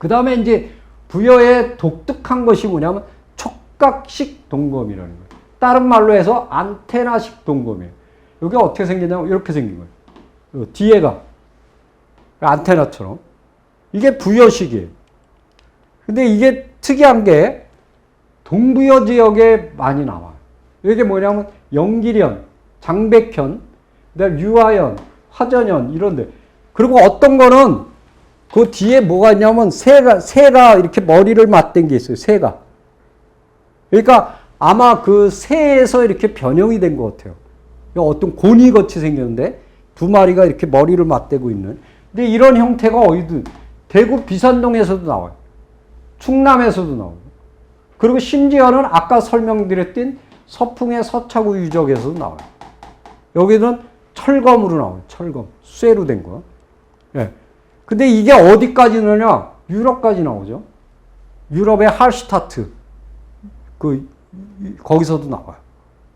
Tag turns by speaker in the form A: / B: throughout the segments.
A: 그 다음에 이제 부여의 독특한 것이 뭐냐면 촉각식 동검이라는 거예요. 다른 말로 해서 안테나식 동검이에요. 여기 어떻게 생기냐면 이렇게 생긴 거예요. 요 뒤에가 안테나처럼. 이게 부여식이에요. 근데 이게 특이한 게 동부여 지역에 많이 나와요. 이게 뭐냐면 영기련, 장백현, 그다음 유아연, 화전연 이런데 그리고 어떤 거는 그 뒤에 뭐가 있냐면 새가 새가 이렇게 머리를 맞댄 게 있어요. 새가. 그러니까 아마 그 새에서 이렇게 변형이 된 것 같아요. 어떤 곤이 같이 생겼는데 두 마리가 이렇게 머리를 맞대고 있는. 근데 이런 형태가 어디든 대구 비산동에서도 나와요. 충남에서도 나오고. 그리고 심지어는 아까 설명드렸던 서풍의 서차구 유적에서도 나와요. 여기는 철검으로 나와요. 철검. 쇠로 된 거. 예. 근데 이게 어디까지 나냐? 유럽까지 나오죠. 유럽의 할슈타트. 그, 거기서도 나와요.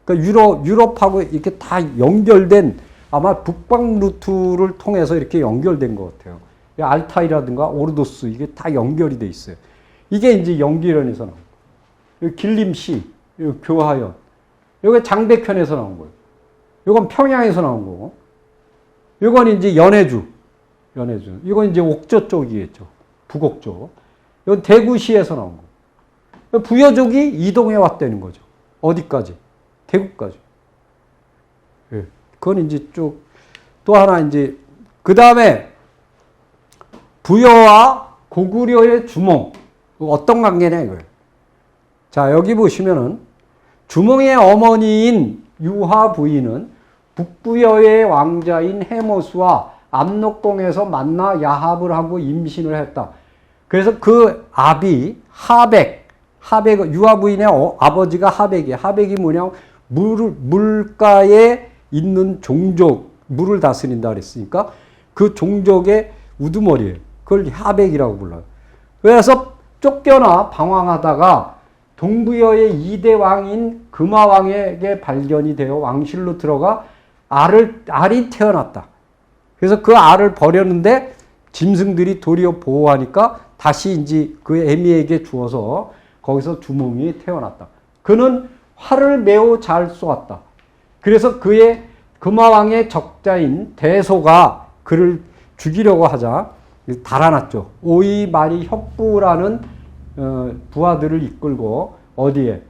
A: 그러니까 유럽, 유럽하고 이렇게 다 연결된 아마 북방 루트를 통해서 이렇게 연결된 것 같아요. 알타이라든가 오르도스 이게 다 연결이 돼 있어요. 이게 이제 연기련에서 나온. 길림시, 교하연. 이게 장백현에서 나온 거예요. 이건 평양에서 나온 거고. 이건 이제 연해주. 연해주. 이건 이제 옥저 쪽이겠죠. 북옥 쪽. 이건 대구시에서 나온 거. 부여족이 이동해 왔다는 거죠. 어디까지? 대구까지. 예. 그건 이제 쭉, 또 하나 이제, 그 다음에 부여와 고구려의 주몽. 어떤 관계냐 이거예요. 자, 여기 보시면은 주몽의 어머니인 유하 부인은 북부여의 왕자인 해모수와 압록공에서 만나 야합을 하고 임신을 했다. 그래서 그 아비 하백, 하백 유아 부인의 어, 아버지가 하백이에요. 하백이 뭐냐? 물 물가에 있는 종족 물을 다스린다 그랬으니까 그 종족의 우두머리예요. 그걸 하백이라고 불러요. 그래서 쫓겨나 방황하다가 동부여의 이대 왕인 금화왕에게 발견이 되어 왕실로 들어가 알을 알이 태어났다. 그래서 그 알을 버렸는데 짐승들이 도리어 보호하니까 다시 이제 그 애미에게 주어서 거기서 주몽이 태어났다. 그는 활을 매우 잘 쏘았다. 그래서 그의 금화왕의 적자인 대소가 그를 죽이려고 하자 달아났죠. 오이 말이 협부라는 어, 부하들을 이끌고 어디에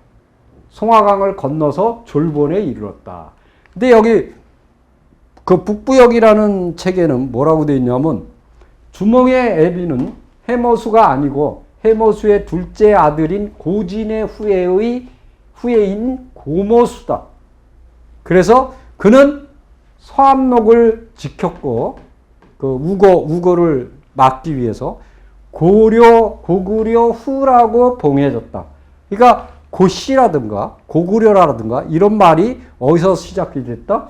A: 송화강을 건너서 졸본에 이르렀다. 근데 여기 그 북부역이라는 책에는 뭐라고 되어 있냐면 주몽의 애비는 해머수가 아니고 해머수의 둘째 아들인 고진의 후예의 후예인 고모수다. 그래서 그는 서암록을 지켰고 그 우거 우거를 막기 위해서 고려 고구려 후라고 봉해졌다. 그러니까 고씨라든가 고구려라든가 이런 말이 어디서 시작이 됐다?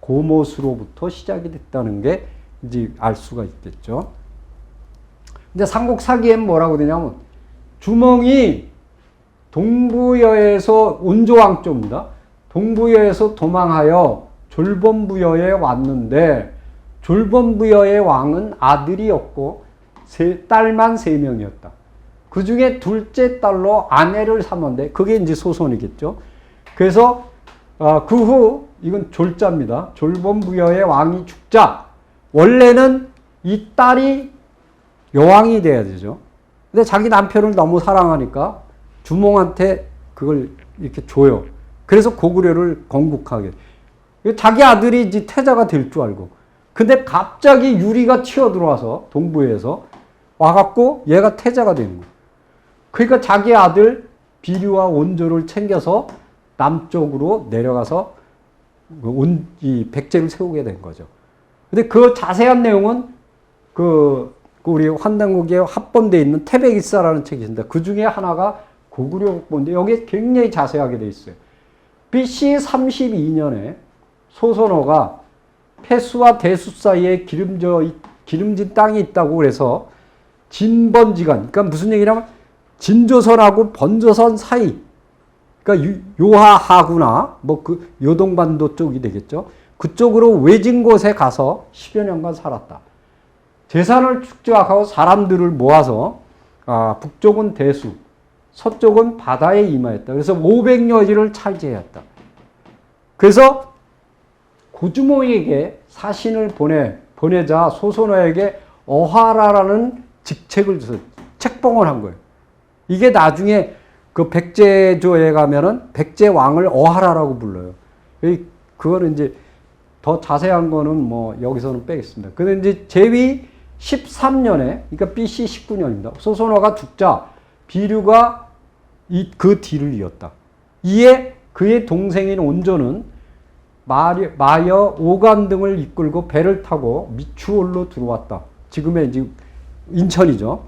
A: 고모수로부터 시작이 됐다는 게 이제 알 수가 있겠죠. 근데 삼국 사기엔 뭐라고 되냐면 주몽이 동부여에서 온조왕조입니다. 동부여에서 도망하여 졸본부여에 왔는데 졸본부여의 왕은 아들이었고 세, 딸만 세 명이었다. 그 중에 둘째 딸로 아내를 삼았는데 그게 이제 소손이겠죠. 그래서 어, 그후 이건 졸자입니다. 졸본부여의 왕이 죽자 원래는 이 딸이 여왕이 돼야 되죠. 근데 자기 남편을 너무 사랑하니까 주몽한테 그걸 이렇게 줘요. 그래서 고구려를 건국하게. 자기 아들이 이제 태자가 될 줄 알고. 근데 갑자기 유리가 튀어 들어와서 동부에서 와갖고 얘가 태자가 되는 거예요. 그러니까 자기 아들 비류와 온조를 챙겨서 남쪽으로 내려가서 온, 이 백제를 세우게 된 거죠. 근데 그 자세한 내용은 그, 그 우리 환단국에 합본되어 있는 태백일사라는 책이 있습니다. 그 중에 하나가 고구려 국보인데 여기에 굉장히 자세하게 되어 있어요. BC 32년에 소선호가 패수와 대수 사이에 기름져, 기름진 땅이 있다고 그래서 진번지간, 그러니까 무슨 얘기냐면 진조선하고 번조선 사이, 그러니까 유- 요하하구나 뭐 그 요동반도 쪽이 되겠죠. 그쪽으로 외진 곳에 가서 10여 년간 살았다. 재산을 축적하고 사람들을 모아서 아, 북쪽은 대수, 서쪽은 바다에 임하였다. 그래서 500여지를 차지했다. 그래서 고주모에게 사신을 보내 보내자 소선호에게 어하라라는 직책을 줘서 책봉을 한 거예요. 이게 나중에 그 백제조에 가면은 백제 왕을 어하라라고 불러요. 이- 그거는 이제 더 자세한 거는 뭐 여기서는 빼겠습니다. 근데 이제 제위 13년에 그러니까 BC 19년입니다. 소선호가 죽자 비류가 이, 그 뒤를 이었다. 이에 그의 동생인 온조는 마려, 마여 오간 등을 이끌고 배를 타고 미추홀로 들어왔다. 지금의 이제 인천이죠.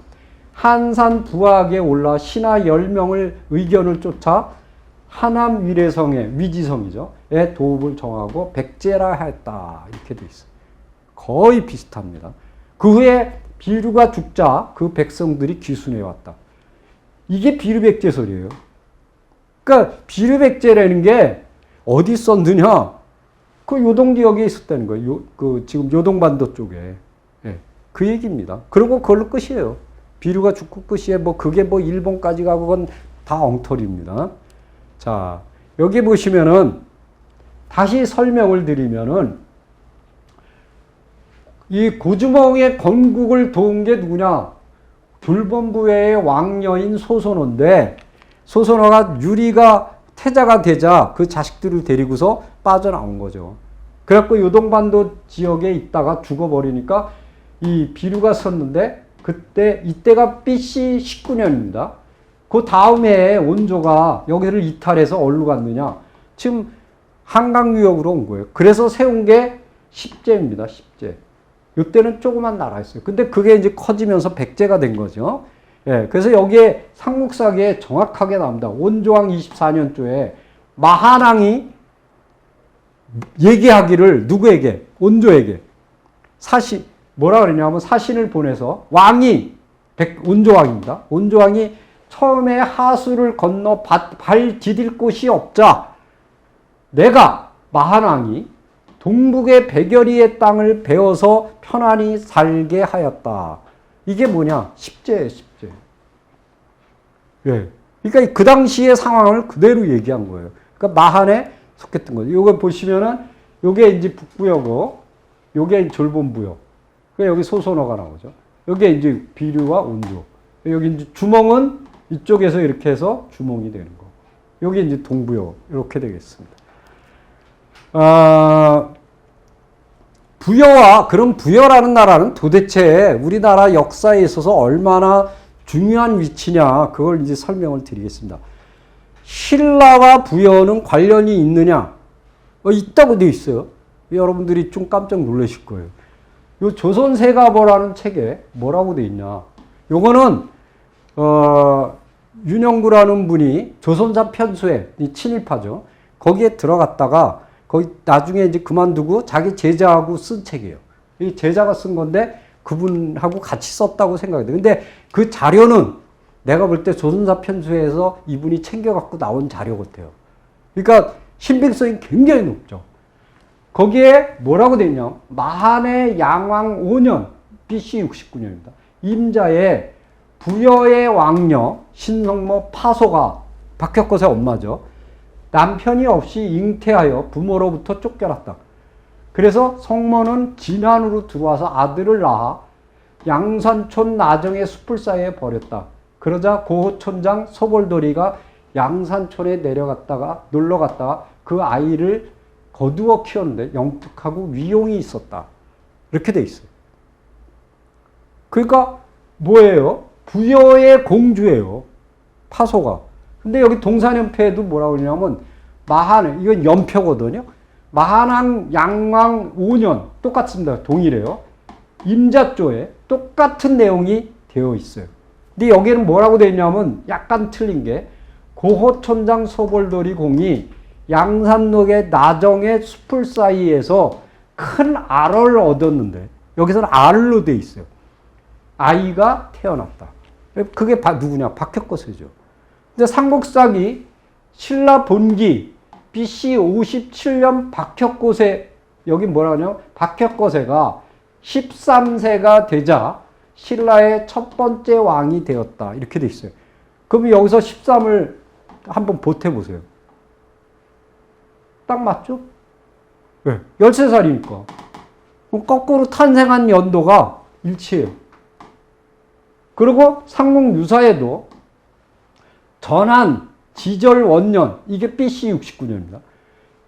A: 한산 부하에 올라 신하 10명을 의견을 쫓아 하남 위례성의 위지성이죠. 의 도읍을 정하고 백제라 했다. 이렇게 돼 있어요. 거의 비슷합니다. 그 후에 비류가 죽자 그 백성들이 귀순해 왔다. 이게 비류백제설이에요. 그러니까 비류백제라는 게 어디 썼느냐? 그 요동 지역에 있었다는 거예요. 요, 그 지금 요동반도 쪽에. 예, 그 얘기입니다. 그리고 그걸로 끝이에요. 비류가 죽고 끝이에 뭐 그게 뭐 일본까지 가고 그건 다 엉터리입니다. 자, 여기 보시면은 다시 설명을 드리면은 이 고주몽의 건국을 도운 게 누구냐? 불본부의 왕녀인 소선호인데 소선호가 유리가 태자가 되자 그 자식들을 데리고서 빠져나온 거죠. 그래갖고 요동반도 지역에 있다가 죽어버리니까 이 비류가 섰는데 그때 이때가 BC 19년입니다. 그 다음에 온조가 여기를 이탈해서 어디로 갔느냐? 지금 한강유역으로 온 거예요. 그래서 세운 게 10제입니다. 10제. 이때는 조그만 나라였어요. 근데 그게 이제 커지면서 백제가 된 거죠. 예, 그래서 여기에 삼국사기에 정확하게 나옵니다. 온조왕 24년조에 마한왕이 얘기하기를 누구에게? 온조에게. 사신, 뭐라 그러냐면 사신을 보내서 왕이, 백, 온조왕입니다. 온조왕이 처음에 하수를 건너 밭, 발 디딜 곳이 없자 내가 마한왕이 동북의 백여리의 땅을 베어서 편안히 살게 하였다. 이게 뭐냐? 십제예요, 십제. 예. 그러니까 그 당시의 상황을 그대로 얘기한 거예요. 그러니까 마한에 속했던 거죠. 요거 보시면은 요게 이제 북부여고 요게 졸본부여. 그 여기 소선어가 나오죠. 요게 이제 비류와 온조. 여기 이제 주몽은 이쪽에서 이렇게 해서 주몽이 되는 거. 여기 이제 동부여. 이렇게 되겠습니다. 아, 부여와 그런 부여라는 나라는 도대체 우리나라 역사에 있어서 얼마나 중요한 위치냐 그걸 이제 설명을 드리겠습니다. 신라와 부여는 관련이 있느냐? 어, 있다고 되어 있어요. 여러분들이 좀 깜짝 놀라실 거예요. 요 조선세가보라는 책에 뭐라고 되어 있냐? 요거는 어, 윤영구라는 분이 조선사 편수에 이 친일파죠. 거기에 들어갔다가 거기 나중에 이제 그만두고 자기 제자하고 쓴 책이에요. 이 제자가 쓴 건데 그분하고 같이 썼다고 생각이 돼. 근데 그 자료는 내가 볼 때 조선사 편수에서 이분이 챙겨갖고 나온 자료 같아요. 그러니까 신빙성이 굉장히 높죠. 거기에 뭐라고 돼 있냐? 마한의 양왕 5년, BC 69년입니다. 임자의 부여의 왕녀 신성모 파소가 박혁것의 엄마죠. 남편이 없이 잉태하여 부모로부터 쫓겨났다. 그래서 성모는 진안으로 들어와서 아들을 낳아 양산촌 나정의 숲을 사이에 버렸다. 그러자 고호촌장 소벌돌이가 양산촌에 내려갔다가 놀러 갔다가 그 아이를 거두어 키웠는데 영특하고 위용이 있었다. 이렇게 돼 있어요. 그러니까 뭐예요? 부여의 공주예요. 파소가. 근데 여기 동산연패에도 뭐라고 그러냐면 마한 이건 연표거든요. 마한왕 양왕 5년 똑같습니다. 동일해요. 임자조에 똑같은 내용이 되어 있어요. 근데 여기는 뭐라고 되어 있냐면 약간 틀린 게 고호천장 소벌돌이 공이 양산록의 나정의 숲을 사이에서 큰 알을 얻었는데 여기서는 알로 돼 있어요. 아이가 태어났다. 그게 바- 누구냐? 박혁거세죠. 근데 삼국사기 신라 본기 BC 57년 박혁고세 여기 뭐라 하냐면 박혁고세가 13세가 되자 신라의 첫 번째 왕이 되었다. 이렇게 돼 있어요. 그럼 여기서 13을 한번 보태 보세요. 딱 맞죠? 네. 13살이니까. 거꾸로 탄생한 연도가 일치해요. 그리고 상공 유사에도 전한 지절 원년 이게 BC 69년입니다.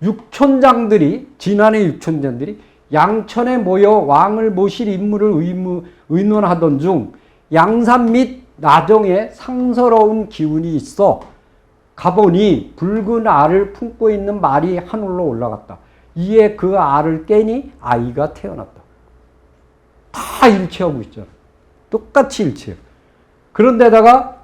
A: 육촌장들이 지난해 육촌장들이 양천에 모여 왕을 모실 인물을 의무, 의논하던 중 양산 및 나정에 상서로운 기운이 있어 가보니 붉은 알을 품고 있는 말이 하늘로 올라갔다. 이에 그 알을 깨니 아이가 태어났다. 다 일치하고 있잖아. 똑같이 일치해. 그런데다가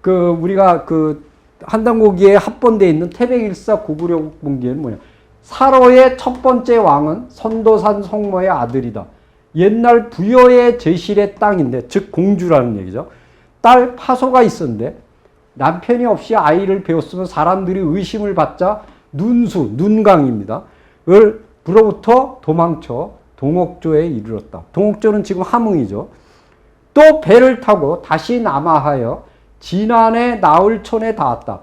A: 그 우리가 그 한당고기에 합본되어 있는 태백일사 고구려 공기에는 뭐냐? 사로의 첫 번째 왕은 선도산 성모의 아들이다. 옛날 부여의 제실의 땅인데 즉 공주라는 얘기죠. 딸 파소가 있었는데 남편이 없이 아이를 배웠으면 사람들이 의심을 받자 눈수 눈강입니다. 을 부로부터 도망쳐 동옥조에 이르렀다. 동옥조는 지금 함흥이죠. 또 배를 타고 다시 남하하여 진안의 나흘촌에 닿았다.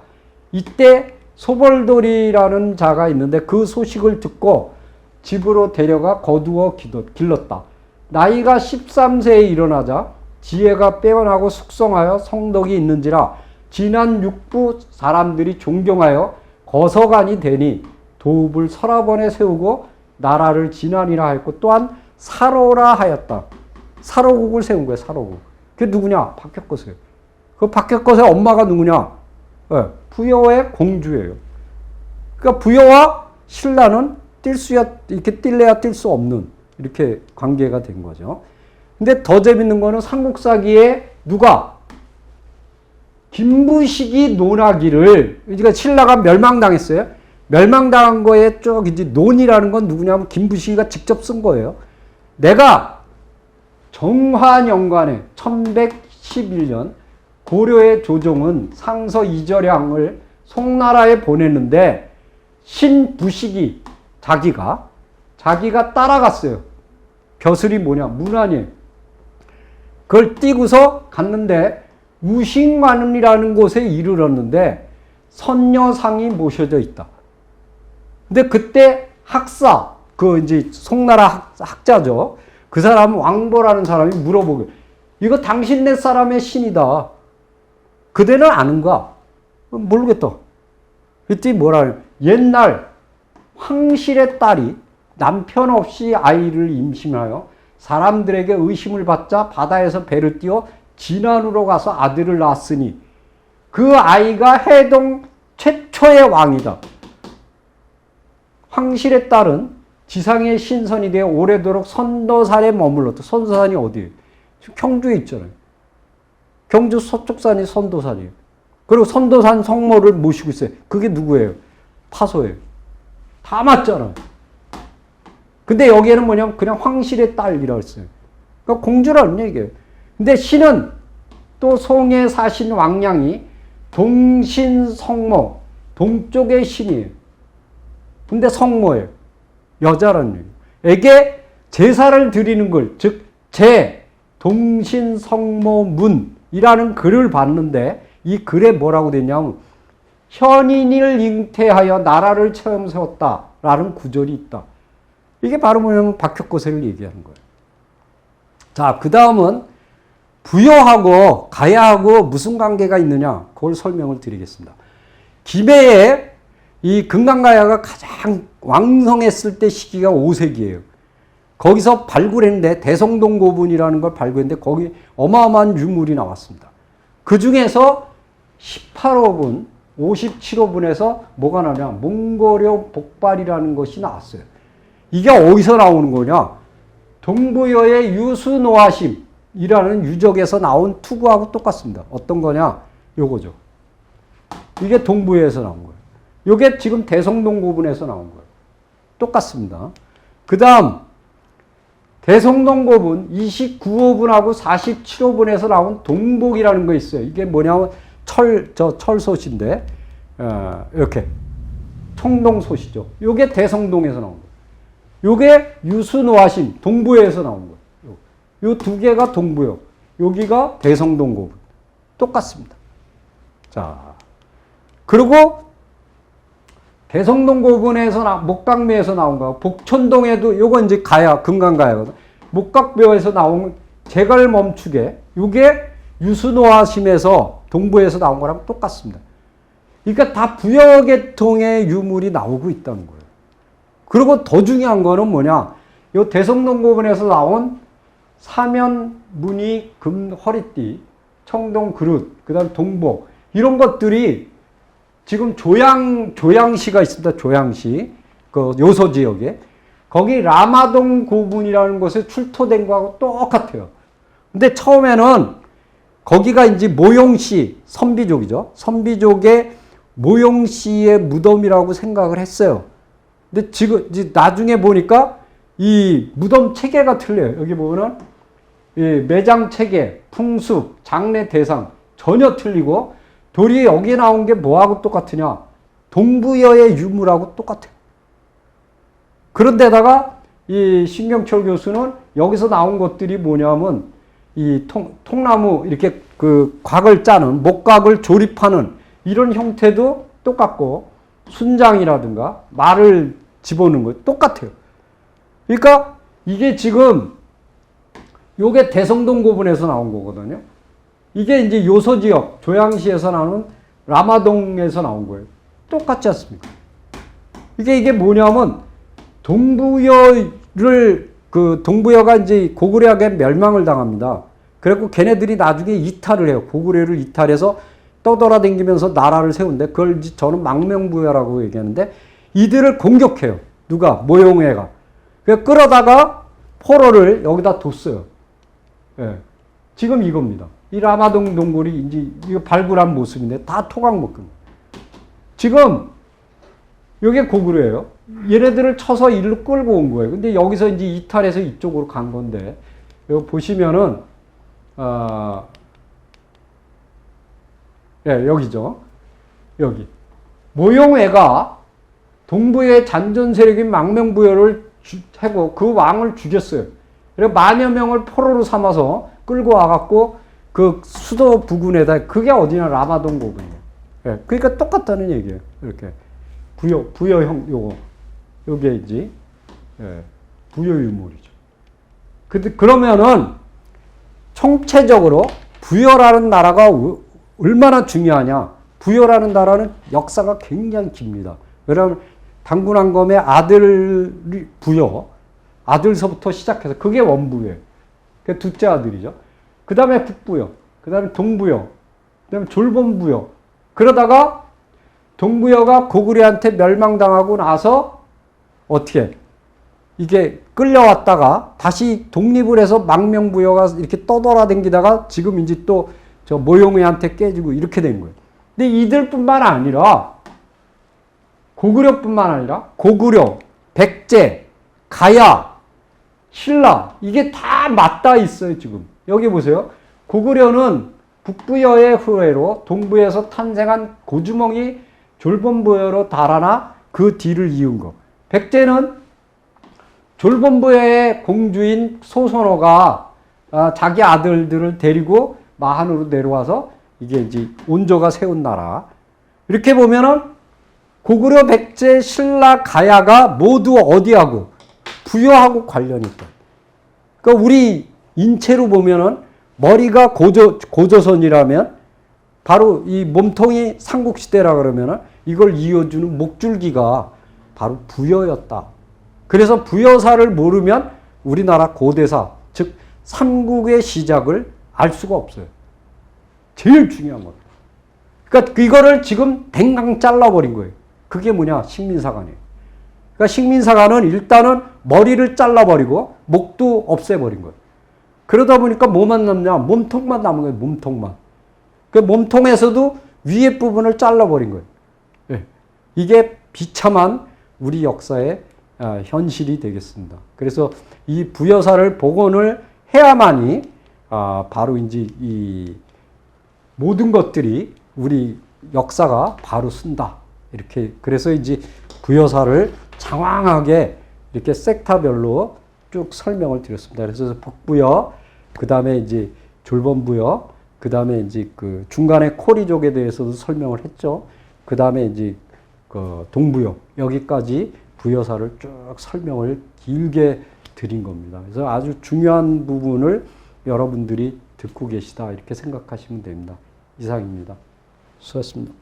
A: 이때 소벌돌이라는 자가 있는데 그 소식을 듣고 집으로 데려가 거두어 길렀다. 나이가 13세에 일어나자 지혜가 빼어나고 숙성하여 성덕이 있는지라 진안 육부 사람들이 존경하여 거서관이 되니 도읍을 서라번에 세우고 나라를 진안이라 하였고 또한 사로라 하였다. 사로국을 세운 거예요. 사로국. 그게 누구냐? 박혁거세요. 그 박혁거세 엄마가 누구냐? 네, 부여의 공주예요. 그러니까 부여와 신라는 뛸 수야 이렇게 뛸래야 뛸 수 없는 이렇게 관계가 된 거죠. 근데 더 재밌는 거는 삼국사기에 누가 김부식이 논하기를 그러니까 신라가 멸망당했어요. 멸망당한 거에 쭉 이제 논이라는 건 누구냐면 김부식이가 직접 쓴 거예요. 내가 정화년간에 1111년 고려의 조정은 상서 이절양을 송나라에 보냈는데 신부식이 자기가 자기가 따라갔어요. 벼슬이 뭐냐? 문안이에요. 그걸 띄고서 갔는데 우식만이라는 곳에 이르렀는데 선녀상이 모셔져 있다. 근데 그때 학사, 그 이제 송나라 학, 학자죠. 그 사람 왕보라는 사람이 물어보고 이거 당신네 사람의 신이다. 그대는 아는가? 모르겠다. 그때 뭐라 해 옛날 황실의 딸이 남편 없이 아이를 임신하여 사람들에게 의심을 받자 바다에서 배를 띄워 진안으로 가서 아들을 낳았으니 그 아이가 해동 최초의 왕이다. 황실의 딸은 지상의 신선이 되어 오래도록 선도산에 머물렀다. 선도산이 어디예요? 경주에 있잖아요. 경주 서쪽산이 선도산이에요. 그리고 선도산 성모를 모시고 있어요. 그게 누구예요? 파소예요. 다 맞잖아. 근데 여기에는 뭐냐면 그냥 황실의 딸이라고 했어요. 그러니까 공주라는 얘기예요. 근데 신은 또 송에 사신 왕량이 동신성모, 동쪽의 신이에요. 근데 성모예요. 여자라는 얘기예요. 에게 제사를 드리는 걸, 즉, 제, 동신성모문이라는 글을 봤는데 이 글에 뭐라고 됐냐면 현인을 잉태하여 나라를 처음 세웠다라는 구절이 있다. 이게 바로 뭐냐면 박혁거세를 얘기하는 거예요. 자, 그 다음은 부여하고 가야하고 무슨 관계가 있느냐, 그걸 설명을 드리겠습니다. 김해에 이 금강가야가 가장 왕성했을 때 시기가 5세기예요. 거기서 발굴했는데 대성동 고분이라는 걸 발굴했는데 거기 어마어마한 유물이 나왔습니다. 그 중에서 18호분, 57호분에서 뭐가 나냐? 몽고려 복발이라는 것이 나왔어요. 이게 어디서 나오는 거냐? 동부여의 유수노하심 이라는 유적에서 나온 투구하고 똑같습니다. 어떤 거냐? 요거죠. 이게 동부여에서 나온 거예요. 요게 지금 대성동 고분에서 나온 거예요. 똑같습니다. 그 다음, 대성동 고분 29호분하고 47호분에서 나온 동복이라는 거 있어요. 이게 뭐냐면 철, 저 철솥인데, 어, 이렇게 청동소시죠. 요게 대성동에서 나온 거예요. 요게 유수노하심 동부에서 나온 거예요. 요 두 개가 동부요. 여기가 대성동 고분. 똑같습니다. 자, 그리고 대성동 고분에서 나, 목각묘에서 나온 거, 복천동에도 요거 이제 가야 금강 가야거든. 목각묘에서 나온 제갈 멈추게 요게 유수노하심에서 동부에서 나온 거랑 똑같습니다. 그러니까 다 부여계통의 유물이 나오고 있다는 거예요. 그리고 더 중요한 거는 뭐냐? 요 대성동 고분에서 나온 사면 무늬 금 허리띠, 청동 그릇, 그다음 동복 이런 것들이 지금 조양 조양시가 있습니다. 조양시 그 요소 지역에 거기 라마동 고분이라는 곳에 출토된 거하고 똑같아요. 근데 처음에는 거기가 이제 모용씨 선비족이죠. 선비족의 모용씨의 무덤이라고 생각을 했어요. 근데 지금 이제 나중에 보니까 이 무덤 체계가 틀려요. 여기 보면은 이 매장 체계, 풍습, 장례 대상 전혀 틀리고 도리에 여기 나온 게 뭐하고 똑같으냐? 동부여의 유물하고 똑같아요. 그런데다가 이 신경철 교수는 여기서 나온 것들이 뭐냐면 이 통, 통나무 이렇게 그 곽을 짜는 목각을 조립하는 이런 형태도 똑같고 순장이라든가 말을 집어넣는 거 똑같아요. 그러니까 이게 지금 요게 대성동 고분에서 나온 거거든요. 이게 이제 요소 지역 조양시에서 나오는 라마동에서 나온 거예요. 똑같지 않습니까? 이게 이게 뭐냐면 동부여를 그 동부여가 이제 고구려에게 멸망을 당합니다. 그래갖고 걔네들이 나중에 이탈을 해요. 고구려를 이탈해서 떠돌아다니면서 나라를 세운데 그걸 저는 망명부여라고 얘기하는데 이들을 공격해요. 누가 모용회가. 그 끌어다가 포로를 여기다 뒀어요. 예. 지금 이겁니다. 이 라마동 동굴이 이제 이거 발굴한 모습인데 다 토강목금. 지금 이게 고구려예요. 얘네들을 쳐서 일로 끌고 온 거예요. 근데 여기서 이제 이탈해서 이쪽으로 간 건데 여기 보시면은 아 예, 여기죠. 여기. 모용애가 동부의 잔존 세력인 망명부여를 하고 그 왕을 죽였어요. 그리고 만여 명을 포로로 삼아서 끌고 와갖고 그 수도 부근에다 그게 어디냐 라마동 고분이에요. 예, 그러니까 똑같다는 얘기예요. 이렇게 부여 부여형 요거 요게 이제 예, 부여 유물이죠. 근데 그러면은 총체적으로 부여라는 나라가 얼마나 중요하냐? 부여라는 나라는 역사가 굉장히 깁니다. 왜냐하면 당군왕검의 아들 부여, 아들서부터 시작해서 그게 원부예요. 그 둘째 아들이죠. 그 다음에 북부여, 그 다음에 동부여, 그 다음에 졸본부여. 그러다가 동부여가 고구려한테 멸망당하고 나서 어떻게 이게 끌려왔다가 다시 독립을 해서 망명부여가 이렇게 떠돌아댕기다가 지금 이제 또 저 모용회한테 깨지고 이렇게 된 거예요. 근데 이들뿐만 아니라 고구려뿐만 아니라 고구려, 백제, 가야, 신라 이게 다 맞닿아 있어요 지금. 여기 보세요. 고구려는 북부여의 후예로 동부에서 탄생한 고주몽이 졸본부여로 달아나 그 뒤를 이은 거. 백제는 졸본부여의 공주인 소선호가 아, 자기 아들들을 데리고 마한으로 내려와서 이게 이제 온조가 세운 나라. 이렇게 보면은 고구려, 백제, 신라, 가야가 모두 어디하고 부여하고 관련이 있다. 그러니까 우리 인체로 보면은 머리가 고조, 고조선이라면 바로 이 몸통이 삼국시대라 그러면은 이걸 이어주는 목줄기가 바로 부여였다. 그래서 부여사를 모르면 우리나라 고대사, 즉 삼국의 시작을 알 수가 없어요. 제일 중요한 것. 그러니까 이거를 지금 댕강 잘라버린 거예요. 그게 뭐냐? 식민사관이에요. 그러니까 식민사관은 일단은 머리를 잘라버리고 목도 없애버린 거예요. 그러다 보니까 뭐만 남냐? 몸통만 남은 거예요. 몸통만. 그 몸통에서도 위에 부분을 잘라버린 거예요. 예. 이게 비참한 우리 역사의 아, 현실이 되겠습니다. 그래서 이 부여사를 복원을 해야만이 아, 바로 이제 이 모든 것들이 우리 역사가 바로 쓴다. 이렇게 그래서 이제 부여사를 장황하게 이렇게 섹터별로 쭉 설명을 드렸습니다. 그래서 복부여, 그 다음에 이제 졸본부여, 그 다음에 이제 그 중간에 코리족에 대해서도 설명을 했죠. 그 다음에 이제 그 동부여 여기까지 부여사를 쭉 설명을 길게 드린 겁니다. 그래서 아주 중요한 부분을 여러분들이 듣고 계시다 이렇게 생각하시면 됩니다. 이상입니다. 수고하셨습니다.